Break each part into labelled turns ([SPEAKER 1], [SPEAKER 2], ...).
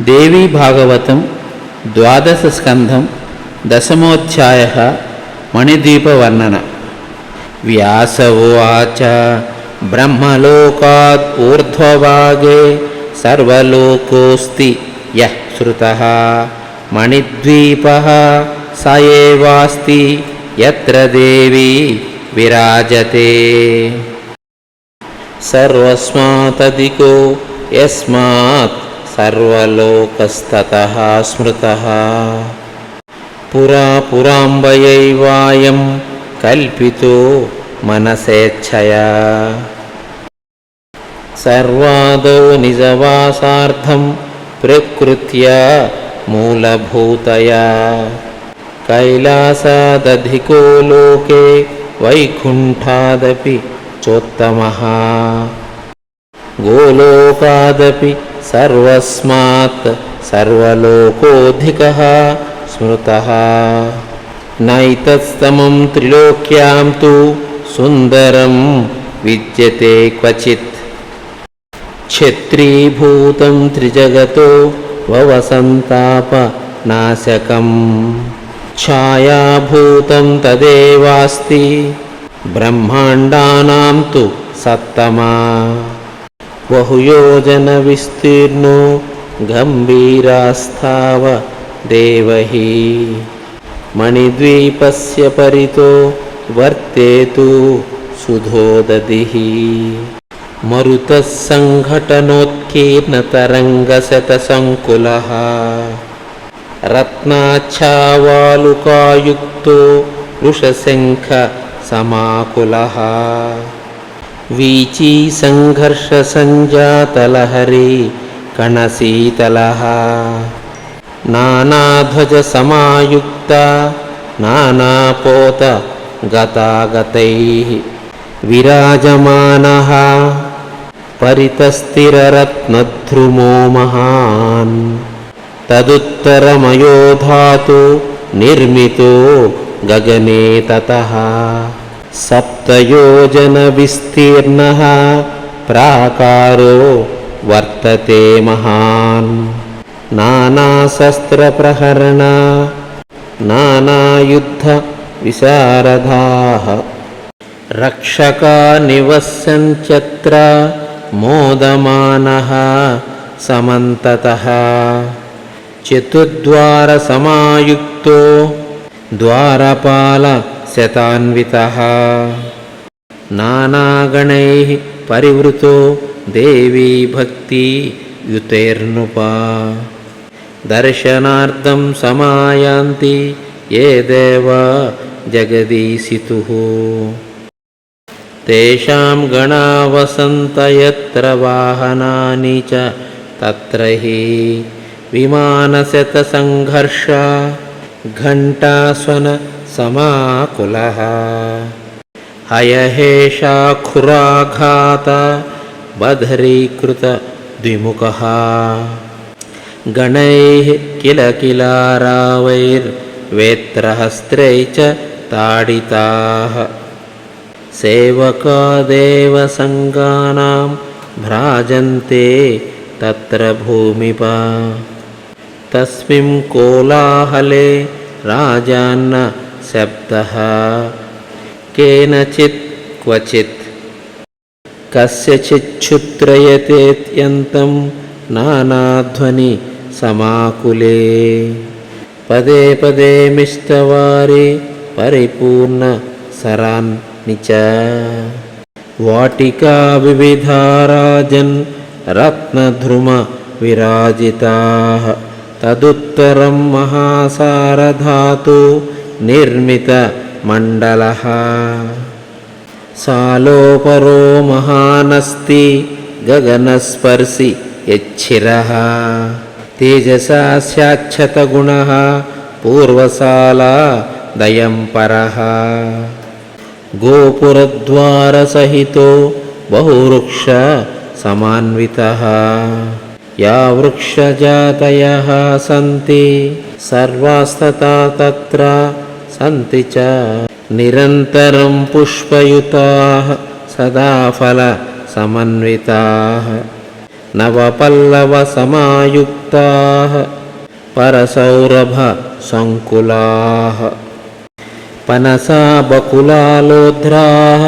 [SPEAKER 1] దేవీ భాగవతం ద్వాదశ స్కంధం దశమోధ్యాయ మణిద్వీపవర్ణన వ్యాస ఉచ బ్రహ్మలోకాత్ ఊర్ధ్వభాగే సర్వలోకోస్తి యుత మణిద్వీప మణిద్వీపः ఎత్ర దేవీ విరాజతే. సర్వస్మాతదికో యస్మాత్ సర్వలోకస్తతः స్మృతः పురా పురాంబయైవాయం కల్పితో మనసేచ్ఛయా సర్వాదో నిజవాసార్థం ప్రకృత్యా మూలభూతయా కైలాసాదధికో లోకే వైకుంఠాదపి చోత్తమः గోలోకాదపి సర్వస్మాత్ సర్వలోకోऽధికः స్మృత నైతత్స్తమం త్రిలోక్యాం తు సుందరం విద్యతే క్వచిత్ క్షత్రీభూతం త్రిజగతో వవసంతాప నాశకం ఛాయాభూతం తదేవాస్తి బ్రహ్మాండానాం తు సత్తమా बहुयोजनविस्तीर्णो गम्भीरास्ताव देवहि मणिद्वीपस्य परितो वर्तेतु सुधोदधिः मरुतः सङ्घटनोत्कीर्णतरङ्गशतसङ्कुलः रत्नाच्छावालुकायुक्तो वृषशङ्खसमाकुलः వీచీ సంఘర్ష సంజాతలహరి కణశీతల నానాధ్వజ సమాయుక్త నానాపోత గతాగతై విరాజమాన పరితస్థిరరత్నధ్రుమో మహాన్ తదుత్తరమయోధాతు నిర్మితో గగనే తత सप्तयोजनविस्तीर्णः प्राकारो वर्तते महान् नानाशस्त्रप्रहरण नानायुद्धविशारदाः रक्षका निवसन्त्यत्र मोदमानः समन्ततः चतुर्द्वारसमायुक्तो द्वारपालशतान्वितः नानागणैः परिवृतो देवी भक्तियुतेर्नुपा दर्शनार्थं समायान्ति ये देवा जगदीशितुः तेषां गणावसन्त यत्र वाहनानि च तत्र हि विमानशतसङ्घर्ष घण्टास्वनसमाकुलः हयहेषाखुराघात बधरीकृतद्विमुखः गणैः किल किलारावैर्वेत्रहस्त्रै च ताडिताः सेवका देवसङ्गानां भ्राजन्ते तत्र भूमिपा तस्मिन् कोलाहले राजान्न शब्दः केनचित् क्वचित् कस्यचिच्छुत्रयतेत्यन्तं नानाध्वनि समाकुले पदे पदे मिष्टवारि परिपूर्णसरान् च वाटिका विविधा राजन् रत्नध्रुमविराजिताः तदुत्तरं महासारधातु निर्मितमण्डलः सालोपरो महानस्ति गगनस्पर्शि यच्छिरः तेजसा स्याच्छतगुणः पूर्वसाला दयं परः गोपुरद्वारसहितो बहुवृक्ष समान्वितः या वृक्षजातयः सन्ति सर्वास्तथा तत्र सन्ति च निरन्तरं पुष्पयुताः सदा फलसमन्विताः नवपल्लवसमायुक्ताः परसौरभसङ्कुलाः पनसा बकुलालोध्राः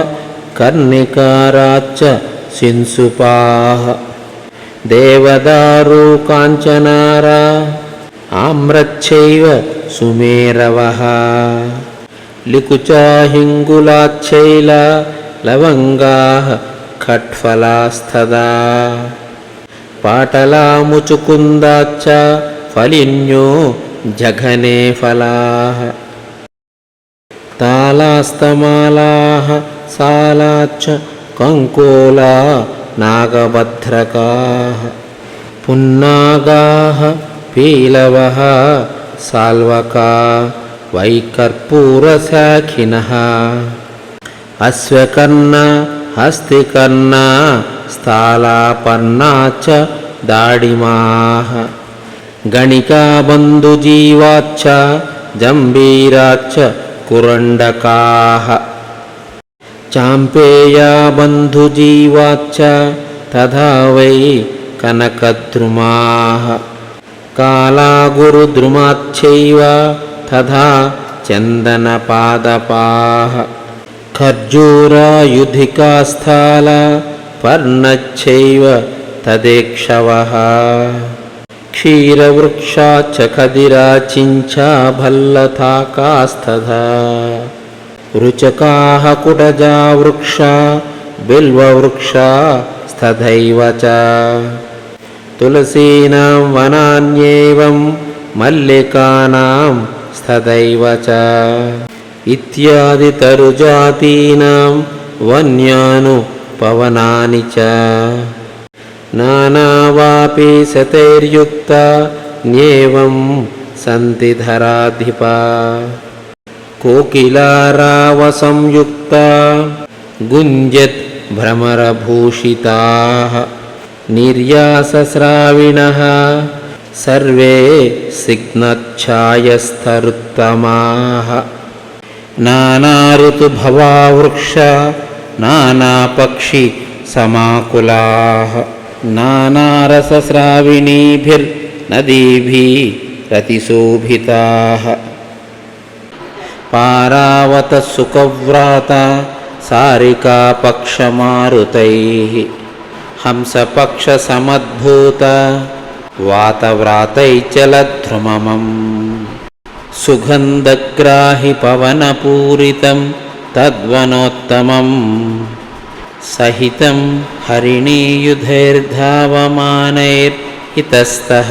[SPEAKER 1] कर्णिकाराच्च सिंसुपाः देवदारू काञ्चनारा आम्रच्छैव సుమేరవ లికుచా లవంగా ఖట్ఫలాస్తదా పాటలాముచుకుందాచ ఫలిన్యో జఘనే ఫలా తాళాస్తమాలా సాలాచ్చ కంకోలా నాగభద్రకా పున్నాగా పీలవ साल्वका वैकर्पूरशाखिनः अश्वकर्ण हस्तिकर्ण स्थालापन्ना च दाडिमाः गणिकाबन्धुजीवाच्च जम्बीराच्च कुरण्डकाः चाम्पेया बन्धुजीवाच्च तथा वै कनकद्रुमाः काला गुरुद्रुमाच्छैव तथा चन्दनपादपाः। खर्जूरायुधिका तदेक्षवः। क्षीरवृक्षा च खदिराचिञ्चा भल्लथाकास्तथा रुचकाः कुटजा वृक्षा बिल्ववृक्षा तथैव च। तुलसीनां वनान्येवं मल्लिकानां स्तथैव च इत्यादितरुजातीनां वन्यानुपवनानि च नानावापि शतैर्युक्ता न्येवं सन्ति धराधिपा कोकिलारावसंयुक्ता गुञ्जत् भ्रमरभूषिताः निर्यास्राविणः सर्वे सिग्नच्छायस्तरुत्तमाः। नाना ऋतुभवा वृक्षा नानापक्षि समाकुलाः नानारस्राविणीभिर्नदीभिरतिशोभिताः पारावतसुकव्राता सारिकापक्षमारुतैः। हंसपक्षसमद्भूत वातव्रातैचलध्रुममम् सुगन्धग्राहि पवनपूरितं तद्वनोत्तमम् सहितं हरिणीयुधैर्धावमानैर्हितस्तः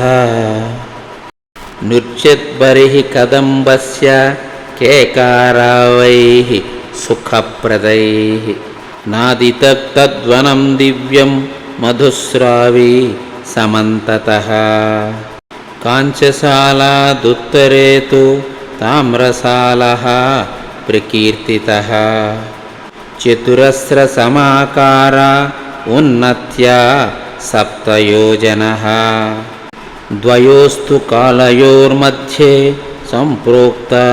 [SPEAKER 1] नृत्यद्बरिः कदम्बस्य केकारावैः सुखप्रदैः नादितत्तद्वनं दिव्यं मधुस्रावी समन्ततः। काञ्चशालादुत्तरे तु ताम्रसालः प्रकीर्तितः। चतुरस्रसमाकार उन्नत्या सप्तयोजनः। द्वयोस्तु कालयोर्मध्ये सम्प्रोक्ता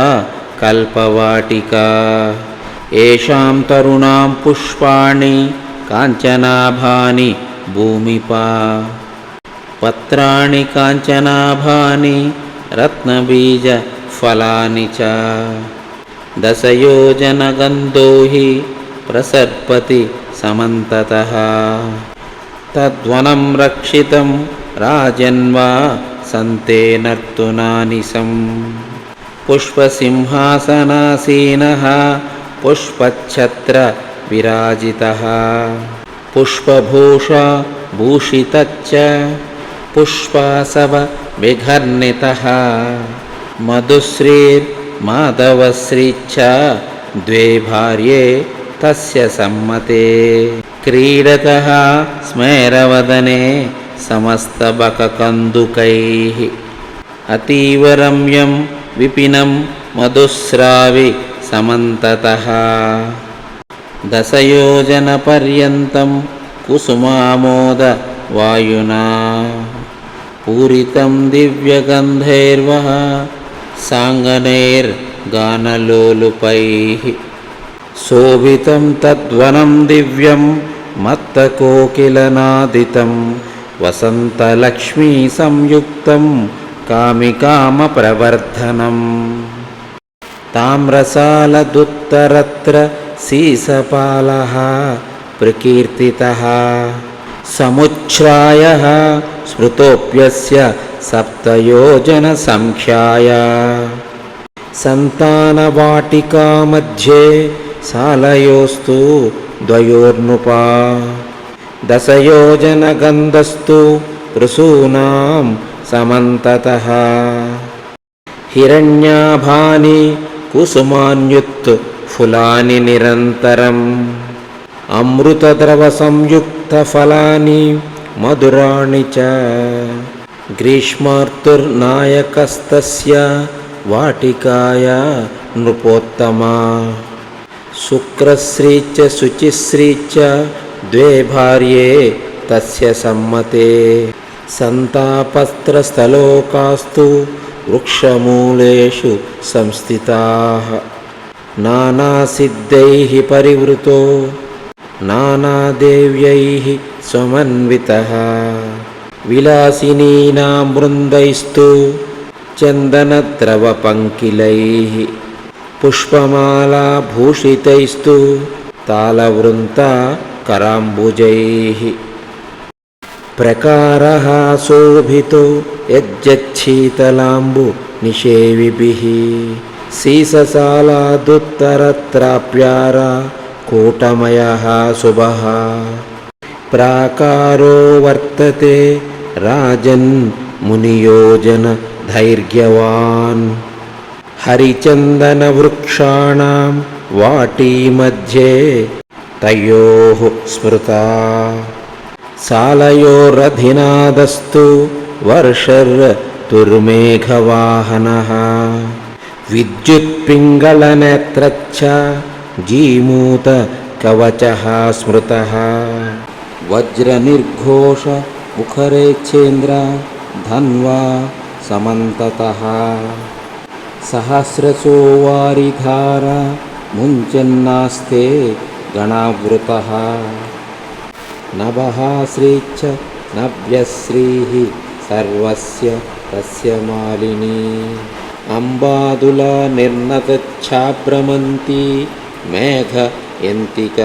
[SPEAKER 1] कल्पवाटिका। येषां तरुणां पुष्पाणि काञ्चनाभानि भूमिपा। पत्राणि काञ्चनाभानि रत्नबीजफलानि च। दशयोजनगन्धो हि प्रसर्पति समन्ततः। तद्वनं रक्षितं राजन्वा सन्तेनर्तुनानि सम् पुष्पसिंहासनासीनः पुष्पच्छत्रविराजितः पुष्पभूषा भूषितच्च पुष्पासवविघर्णितः मधुश्रीर्माधवश्रीच्च द्वे भार्ये तस्य सम्मते। क्रीडतः स्मेरवदने समस्तबककन्दुकैः। अतीव रम्यं विपिनं मधुस्रावि समन्ततः दशयोजनपर्यन्तं कुसुमामोद वायुना पूरितं दिव्यगन्धैर्वः साङ्गनैर्गानलोलुपैः शोभितं तद्वनं दिव्यं मत्तकोकिलनादितं वसन्तलक्ष्मीसंयुक्तं कामिकामप्रवर्धनम् ताम्रसालदुत्तरत्र సీసపాలः ప్రకీర్తితः సముచ్ఛ్రాయः స్మృతోప్యస్య సప్తయోజనసంఖ్యాయ సంతానవాటికా మధ్యే సాలయోస్తు ద్వయోర్నుపా దశయోజనగంధస్తు పృశూనాం సమంతతः. హిరణ్యాభాని కుసుమాన్యుత్ ఫులాని నిరంతరం. అమృతద్రవ సంయుక్త ఫలాని మధురాణి చ. గ్రీష్మార్తుర్నాయకస్తస్య వాటికాయ నృపోత్తమా. శుక్రశ్రీచ శుచిశ్రీచ ద్వే భార్యే తస్య సమ్మతే. సంతాపస్త్రస్థలోకాస్తు వృక్షమూలేషు సంస్థితాः. नानासिद्धैः परिवृतो नानादेव्यैः समन्वितः विलासिनीनां वृन्दैस्तु चन्दनद्रवपङ्किलैः पुष्पमालाभूषितैस्तु तालवृन्ता कराम्बुजैः प्रकारः शोभितो यज्जच्छीतलाम्बुनिषेविभिः सीससालादुत्तरत्राप्यारा कूटमयः शुभः। प्राकारो वर्तते राजन् मुनियोजन धैर्यवान्। हरिचन्दनवृक्षाणां वाटीमध्ये तयोः स्मृता। सालयोरधिनादस्तु वर्षर्तुर्मेघवाहनः विद्युत्पिङ्गलनेत्रच्च जीमूतकवचः स्मृतः वज्रनिर्घोषमुखरेच्छेन्द्र धन्वा समन्ततः सहस्रसो वारिधार मुञ्चन्नास्ते गणावृतः नभः श्रीश्च नव्यश्रीः सर्वस्य तस्य मालिनी అంబాదులా నిర్నగచ్ఛాభ్రమంతి మేఘ ఎంతిక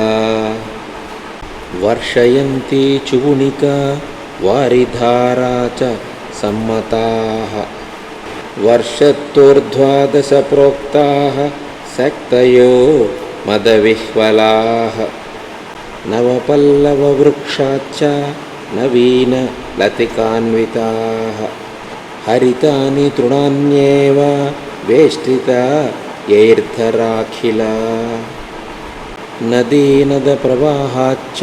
[SPEAKER 1] వర్షయంతి చూనిక వారిధారా చ సమ్మతా వర్షత్తుర్ధ్వాదశ ప్రోక్తా సక్తయో మదవిహ్వలా నవపల్లవవృక్షాచ్చ నవీన हरितानि तृणान्येव वेष्टिता यैर्धराखिला। नदीनदप्रवाहाच्च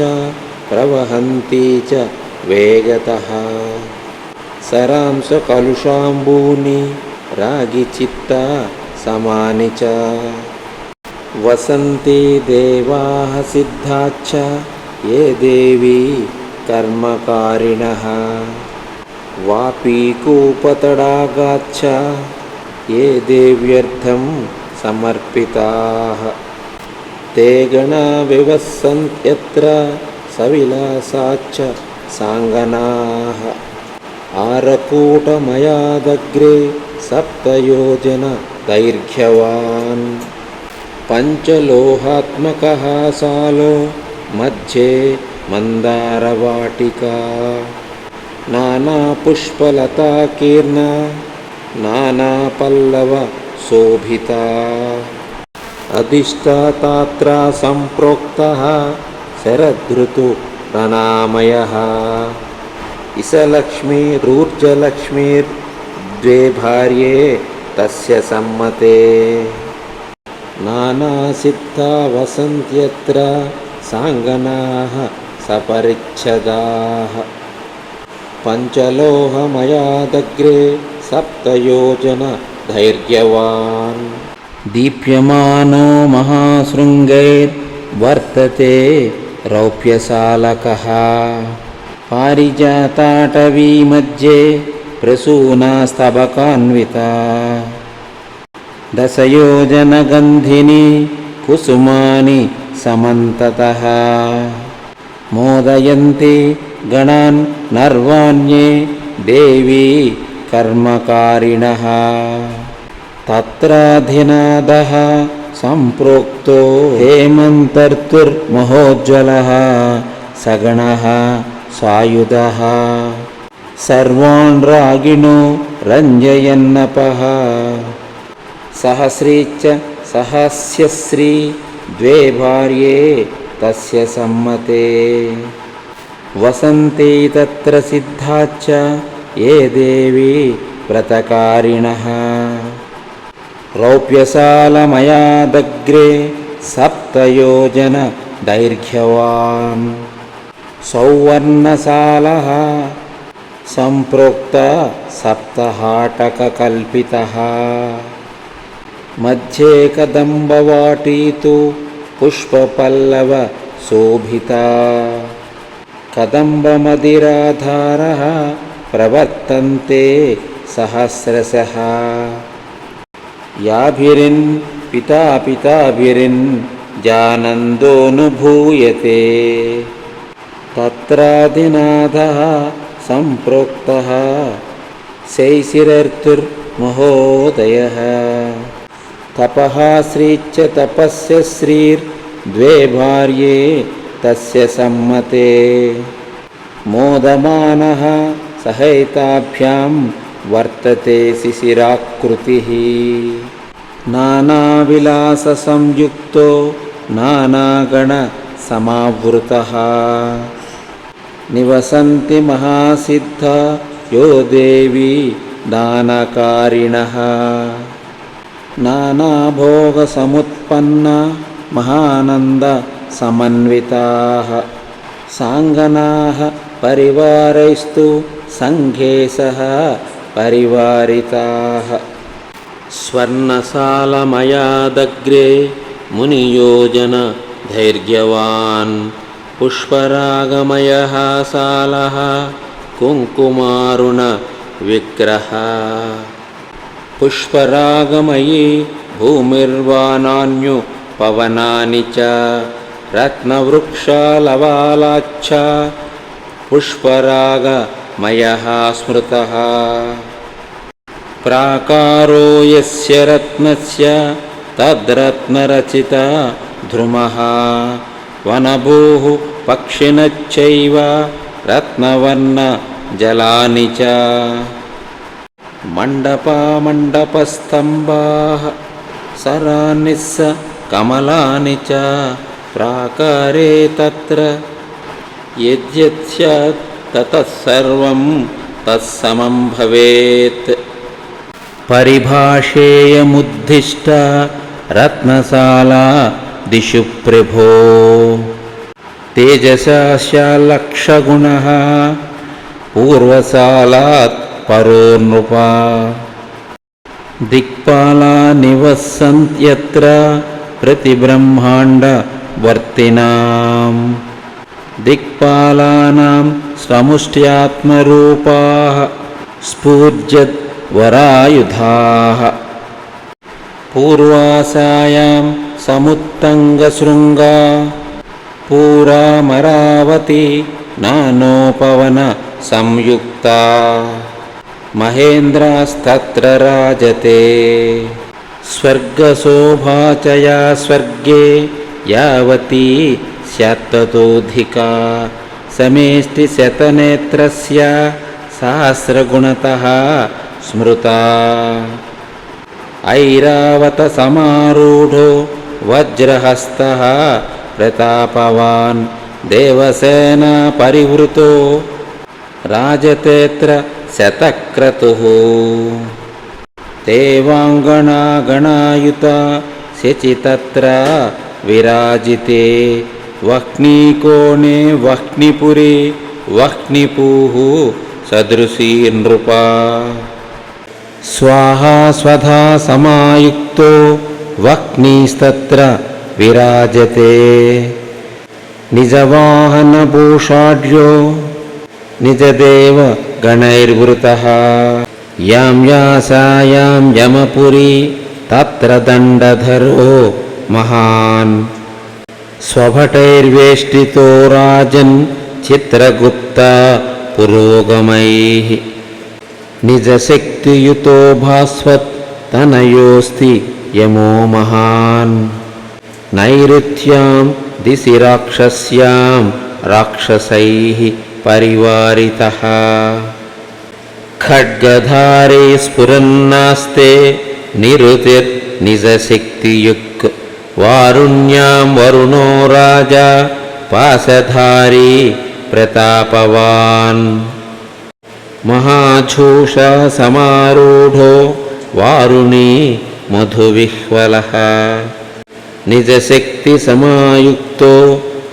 [SPEAKER 1] प्रवहन्ती च वेगतः। सरांसकलुषाम्बूनि रागिचित्ता समानि च। वसन्ति देवाः सिद्धाच्च ये देवी कर्मकारिणः वापीकूपतडागाच्च ये देव्यर्थं समर्पिताः ते गणा विवसन्त्यत्र सविलासाच्च साङ्गनाः आरकूटमयादग्रे सप्तयोजनदैर्घ्यवान् पञ्चलोहात्मकः सालो मध्ये मन्दारवाटिका నానాపుష్పలతాకీర్ణ నానాపల్లవ శోభిత. అధిష్టాతాత్ర సంప్రోక్త శరదృతు ప్రణామయ. ఇసలక్ష్మీరూర్జలక్ష్మీర్ద్వే భార్యే తస్య సమ్మతే. నానాసిద్ధా వసంత్యత్ర సాంగనా సపరిచ్ఛదా. पञ्चलोहमयादग्रे सप्तयोजनधैर्यवान् दीप्यमानो महाशृङ्गैर्वर्तते रौप्यशालकः पारिजाताटवी मध्ये प्रसूनास्तबकान्विता। दशयोजनगन्धिनी कुसुमानि समन्ततः। मोदयन्ति गणान् नर्वाण्ये देवी कर्मकारिणः। तत्राधिनादः सम्प्रोक्तो हेमन्तर्तुर्महोज्ज्वलः सगणः सायुधः। सर्वान् रागिणो रञ्जयन्नपः। सहस्री च सहस्यश्री द्वे भार्ये तस्य सम्मते। वसन्ति तत्र सिद्धाच्च ये देवी व्रतकारिणः रौप्यशालमयादग्रे सप्तयोजन दैर्घ्यवान् सौवर्णशालः सम्प्रोक्त सप्तहाटककल्पितः मध्ये कदम्बवाटी तु पुष्पपल्लव शोभिता कदम्बमदिराधारः प्रवर्तन्ते सहस्रशः। याभिरिन् पिता पिताभिरिन् जानन्दोऽनुभूयते तत्रादिनाथः सम्प्रोक्तः शैशिरर्तुर्महोदयः। तपः श्रीश्च तपस्य श्रीर्द्वे भार्ये तस्य सम्मते। मोदमानः सहिताभ्यां वर्तते शिशिराकृतिः। नानाविलाससंयुक्तो नानागणसमावृतः। निवसन्ति महासिद्धा यो देवी दानकारिणः। नानाभोगसमुत्पन्ना महानन्दसमन्विताः साङ्गनाः परिवारैस्तु सङ्घे सह परिवारिताः। स्वर्णसालमयादग्रे मुनियोजन धैर्यवान् पुष्परागमयः सालः कुङ्कुमारुणविग्रह पुष्परागमयी भूमिर्वानान्युपवनानि च रत्नवृक्षालवालाच्छ पुष्परागमयः स्मृतः प्राकारो यस्य रत्नस्य तद्रत्नरचिता ध्रुमः वनभूः पक्षिणश्चैव रत्नवर्णजलानि च मण्डपामण्डपस्तम्भाः सरानिस्स कमलानि च प्राकारे तत्र यद्यत् स्यात् ततः सर्वं तत्समं भवेत्। परिभाषेयमुद्दिष्ट रत्नशाला दिशु प्रभो। तेजसास्यालक्षगुणः पूर्वशालात् परो नृपा। दिक्पाला निवसन्त्यत्र प्रतिब्रह्माण्डवर्तिनाम् दिक्पालानां समुष्ट्यात्मरूपाः स्फूर्जद्वरायुधाः। पूर्वासायां समुत्तङ्गशृङ्गा पूरामरावती नानोपवन संयुक्ता। महेन्द्रास्तत्र राजते। स्वर्गशोभा च या स्वर्गे यावती स्यात्ततोऽधिका समेष्टिशतनेत्रस्य सहस्रगुणतः स्मृता ऐरावतसमारूढो वज्रहस्तः प्रतापवान् देवसेनापरिवृतो राजतेऽत्र शतक्रतुः देवाङ्गनागणायुता शचितत्र विराजिते। वह्नीकोणे वह्निपूः सदृशी नृपा। स्वाहा स्वधा समायुक्तो वह्निस्तत्र विराजते। निजवाहनभूषाढ्यो निजदेव गणैर्वृतः। यां यासायां यमपुरी तत्र दण्डधरो महान् स्वभटैर्वेष्टितो राजन् चित्रगुप्त पुरोगमैः निजशक्तियुतो भास्वत् तनयोऽस्ति यमो महान् नैऋत्यां दिशि राक्षस्यां राक्षसैः परिवारितः खड्गधारे स्फुरन्नास्ते निरुतिर्निजशक्तियुक् वारुण्यां वरुणो राजा पाशधारी प्रतापवान्। महाछूषसमारूढो वारुणी मधुविह्वलः। निजशक्तिसमायुक्तो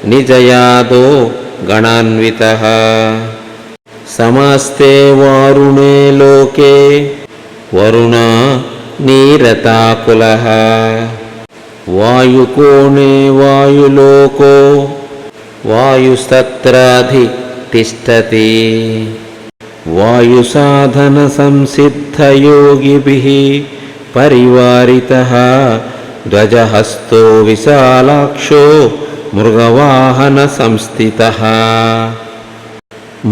[SPEAKER 1] निजयादो गणान्वितः। समस्ते वारुणे लोके वरुणा नीरताकुलः। वायुकोणे वायुलोको वायुस्तत्राधि तिष्ठति। वायुसाधनसंसिद्धयोगिभिः परिवारितः ध्वजहस्तो विशालाक्षो मृगवाहनसंस्थितः।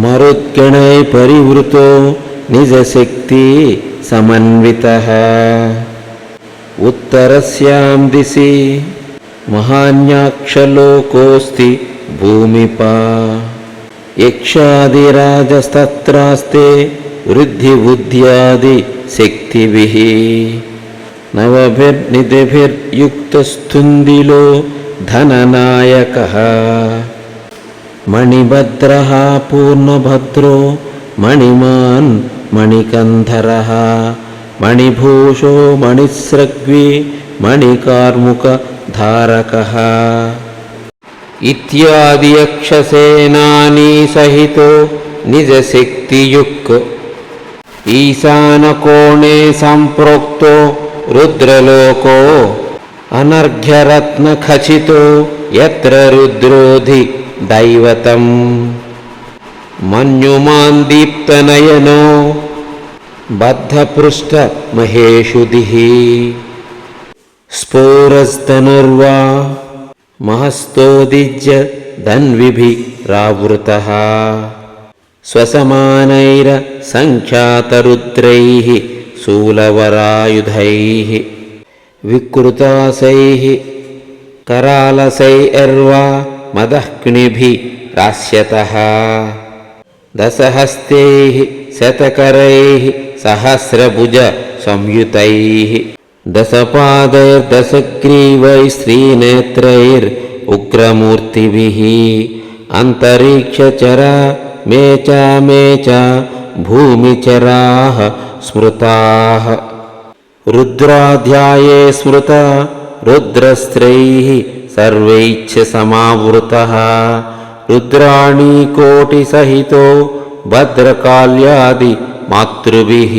[SPEAKER 1] मरुत्कणैपरिवृतो निजशक्ति समन्वितः। మరుద్గణై పరివృతో నిజశక్తి సమన్వితः ఉత్తరస్యాం దిశి మహాన్యాక్షలోకోస్తి భూమిపా యక్షాదిరాజస్తత్రాస్తే వృద్ధిబుద్ధ్యాది శక్తిభిः నవభిర్నిధిభిర్యుక్తస్థుందిలో मणिभूषो मणिसृग्वि मणिकार्मुकधारकः। इत्यादियक्षसेनानीसहितो निजशक्तियुक्। ईशानकोणे सम्प्रोक्तो रुद्रलोको अनर्घ्यरत्नखचितो यत्र रुद्रोधि दैवतम्। मन्युमान्दीप्तनयनो बद्धपृष्ठमहेषुधिः स्फोरस्तनुर्वा महस्तोदिज्य धन्विभिः रावृतः स्वसमानैरसङ्ख्यातरुद्रैः शूलवरायुधैः विकृतासैः करालसैर्वा मदह्निभिः रास्यतः दशहस्तैः शतकरैः सहस्रभुज संयुतैः दशपादैर्दशग्रीवैः श्रीनेत्रैर् उग्रमूर्तिभिः मे च मे च भूमिचराः स्मृताः। रुद्राध्याये स्मृता रुद्रस्त्रैः सर्वैश्च समावृतः। रुद्राणीकोटिसहितो भद्रकाल्यादि मातृभिः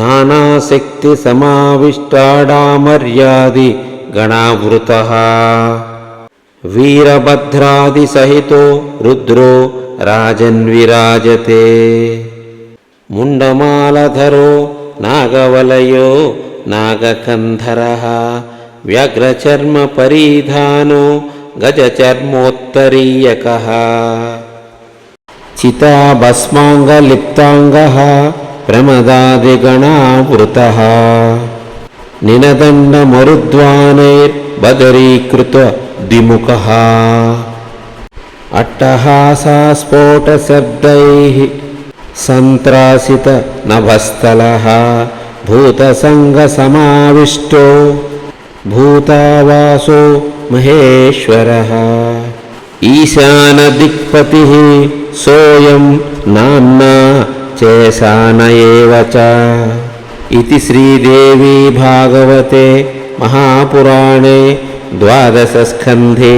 [SPEAKER 1] नानाशक्तिसमाविष्टाडामर्यादि गणावृतः वीरभद्रादिसहितो रुद्रो राजन्विराजते मुण्डमालधरो नागवलयो नागकन्धरः व्यग्रचर्मपरिधानो गजचर्मोत्तरीयकः चिताभस्माङ्गलिप्ताङ्गः प्रमदादिगणावृतः। निनदण्डमरुद्वानैर्बदरीकृत द्विमुखः अट्टहासास्फोटशब्दैः सन्त्रासितनभस्थलः भूतसङ्गसमाविष्टो भूतावासो महेश्वरः। ईशानदिक्पतिः సోయం నామ్నా చేశాన ఏవచ ఇది శ్రీదేవి భాగవతే మహాపురాణే ద్వాదశస్కంధే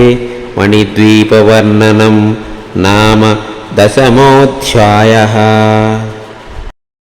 [SPEAKER 1] మణిద్వీపవర్ణనం నామ దశమోధ్యాయ.